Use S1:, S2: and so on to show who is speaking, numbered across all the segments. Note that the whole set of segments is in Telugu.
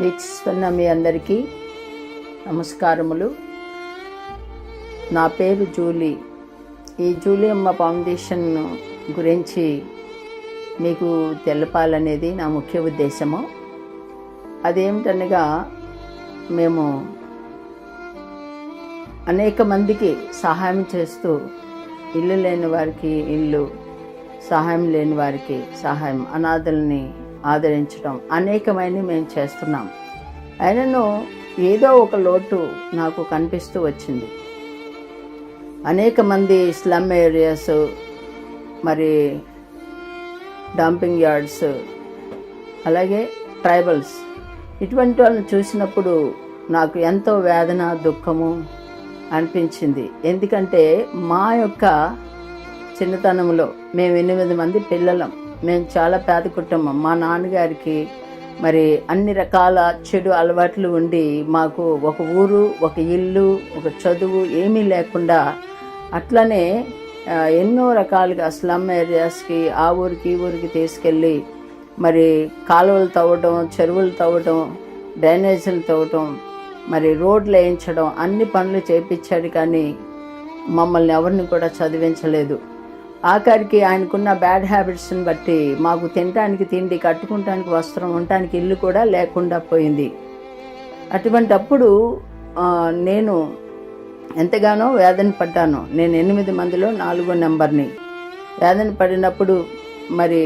S1: వీక్షిస్తున్న మీ అందరికీ నమస్కారములు. నా పేరు జూలీ. ఈ జూలీ అమ్మ ఫౌండేషన్ గురించి మీకు తెలపాలనేది నా ముఖ్య ఉద్దేశము. అదేమిటనగా మేము అనేక మందికి సహాయం చేస్తూ ఇల్లు లేని వారికి ఇల్లు సహాయం లేని వారికి సహాయం అనాథల్ని ఆదరించడం అనేకమైన మేము చేస్తున్నాం. ఆయనను ఏదో ఒక లోటు నాకు కనిపిస్తూ వచ్చింది. అనేక మంది స్లమ్ ఏరియాస్ మరి డంపింగ్ యార్డ్స్ అలాగే ట్రైబల్స్ ఇటువంటి వాళ్ళని చూసినప్పుడు నాకు ఎంతో వేదన దుఃఖము అనిపించింది. ఎందుకంటే మా యొక్క చిన్నతనంలో మేము ఎనిమిది మంది పిల్లలం. మేము చాలా పేద కుటుంబం. మా నాన్నగారికి మరి అన్ని రకాల చెడు అలవాట్లు ఉండి మాకు ఒక ఊరు ఒక ఇల్లు ఒక చదువు ఏమీ లేకుండా అట్లనే ఎన్నో రకాలుగా స్లమ్ ఏరియాస్కి ఆ ఊరికి ఈ ఊరికి తీసుకెళ్ళి మరి కాలువలు తవ్వడం చెరువులు తవ్వడం డ్రైనేజీలు తవ్వటం మరి రోడ్లు వేయించడం అన్ని పనులు చేపించాడు కానీ మమ్మల్ని ఎవరిని కూడా చదివించలేదు. ఆఖరికి ఆయనకున్న బ్యాడ్ హ్యాబిట్స్ని బట్టి మాకు తినడానికి తిండి కట్టుకుంటానికి వస్త్రం ఉండటానికి ఇల్లు కూడా లేకుండా పోయింది. అటువంటప్పుడు నేను ఎంతగానో వేదన పడ్డాను. నేను ఎనిమిది మందిలో నాలుగో నెంబర్ని. వేదన పడినప్పుడు మరి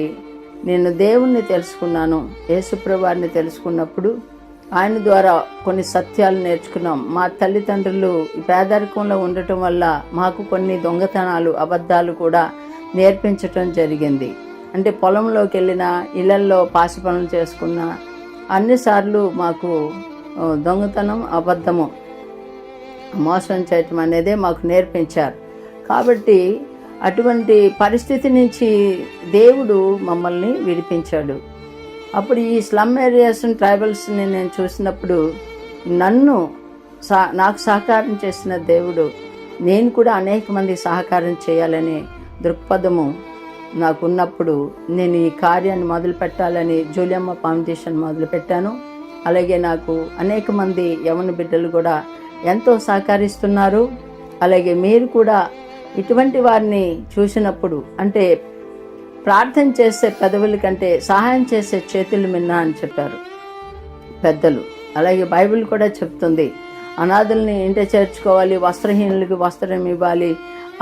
S1: నేను దేవుణ్ణి తెలుసుకున్నాను యేసుప్రభువారిని తెలుసుకున్నప్పుడు ఆయన ద్వారా కొన్ని సత్యాలు నేర్చుకున్నాం. మా తల్లిదండ్రులు పేదరికంలో ఉండటం వల్ల మాకు కొన్ని దొంగతనాలు అబద్ధాలు కూడా నేర్పించటం జరిగింది. అంటే పొలంలోకి వెళ్ళిన ఇళ్ళల్లో పాసి పనులు చేసుకున్న అన్నిసార్లు మాకు దొంగతనం అబద్ధము మోసం చేయటం అనేదే మాకు నేర్పించారు. కాబట్టి అటువంటి పరిస్థితి నుంచి దేవుడు మమ్మల్ని విడిపించాడు. అప్పుడు ఈ స్లమ్ ఏరియాస్ ట్రైబల్స్ని నేను చూసినప్పుడు నన్ను సా నాకు సహకారం చేసిన దేవుడు నేను కూడా అనేక మంది సహకారం చేయాలని దృక్పథము నాకున్నప్పుడు నేను ఈ కార్యాన్ని మొదలు పెట్టాలని జూలియమ్మ ఫౌండేషన్ మొదలుపెట్టాను అలాగే నాకు అనేక మంది యవన బిడ్డలు కూడా ఎంతో సహకరిస్తున్నారు. అలాగే మీరు కూడా ఇటువంటి వారిని చూసినప్పుడు అంటే ప్రార్థన చేసే పెదవుల కంటే సహాయం చేసే చేతులు మిన్నా అని చెప్పారు. పెద్దలు. అలాగే బైబిల్ కూడా చెప్తుంది అనాథుల్ని ఇంట చేర్చుకోవాలి వస్త్రహీనులకి వస్త్రం ఇవ్వాలి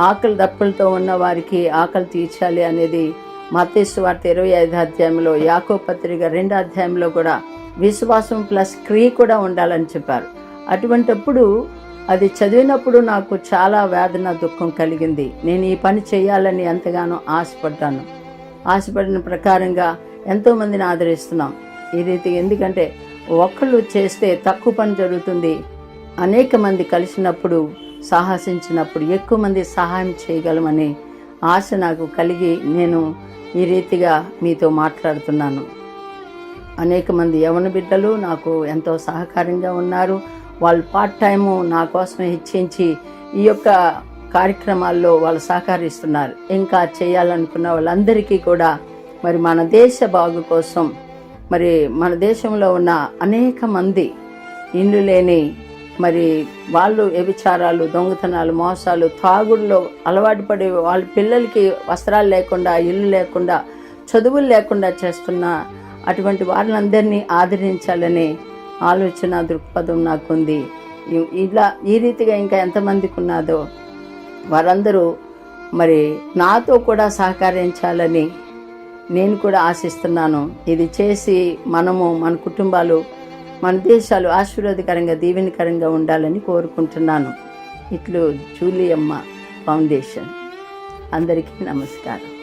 S1: ఆకలి దప్పులతో ఉన్న వారికి ఆకలి తీర్చాలి అనేది మతేసు వార్త ఇరవై ఐదు అధ్యాయంలో యాకో పత్రిక రెండో అధ్యాయంలో కూడా విశ్వాసం ప్లస్ క్రియ కూడా ఉండాలని చెప్పారు. అటువంటప్పుడు అది చదివినప్పుడు నాకు చాలా వేదన దుఃఖం కలిగింది. నేను ఈ పని చేయాలని ఎంతగానో ఆశపడ్డాను. ఆశపడిన ప్రకారంగా ఎంతోమందిని ఆదరిస్తున్నాం. ఈ రీతి ఎందుకంటే ఒక్కళ్ళు చేస్తే తక్కువ పని జరుగుతుంది అనేక మంది కలిసినప్పుడు సాహసించినప్పుడు ఎక్కువ మంది సహాయం చేయగలమని ఆశ నాకు కలిగి నేను ఈ రీతిగా మీతో మాట్లాడుతున్నాను. అనేక మంది యవన బిడ్డలు నాకు ఎంతో సహకారంగా ఉన్నారు. వాళ్ళు పార్ట్ టైము నా కోసం హెచ్చించి ఈ యొక్క కార్యక్రమాల్లో వాళ్ళు సహకరిస్తున్నారు. ఇంకా చేయాలనుకున్న వాళ్ళందరికీ కూడా మరి మన దేశ బాగు కోసం మరి మన దేశంలో ఉన్న అనేక మంది ఇల్లు లేని మరి వాళ్ళు వ్యభిచారాలు దొంగతనాలు మోసాలు తాగుడులో అలవాటు పడి వాళ్ళ పిల్లలకి వస్త్రాలు లేకుండా ఇల్లు లేకుండా చదువులు లేకుండా చేస్తున్న అటువంటి వారినందరినీ ఆదరించాలనే ఆలోచన దృక్పథం నాకుంది. ఇలా ఈ రీతిగా ఇంకా ఎంతమందికి ఉన్నదో వారందరూ మరి నాతో కూడా సహకరించాలని నేను కూడా ఆశిస్తున్నాను. ఇది చేసి మనము మన కుటుంబాలు మన దేశాలు ఆశీర్వాదకరంగా దీవెనకరంగా ఉండాలని కోరుకుంటున్నాను. ఇట్లు జూలియమ్మ ఫౌండేషన్. అందరికీ నమస్కారం.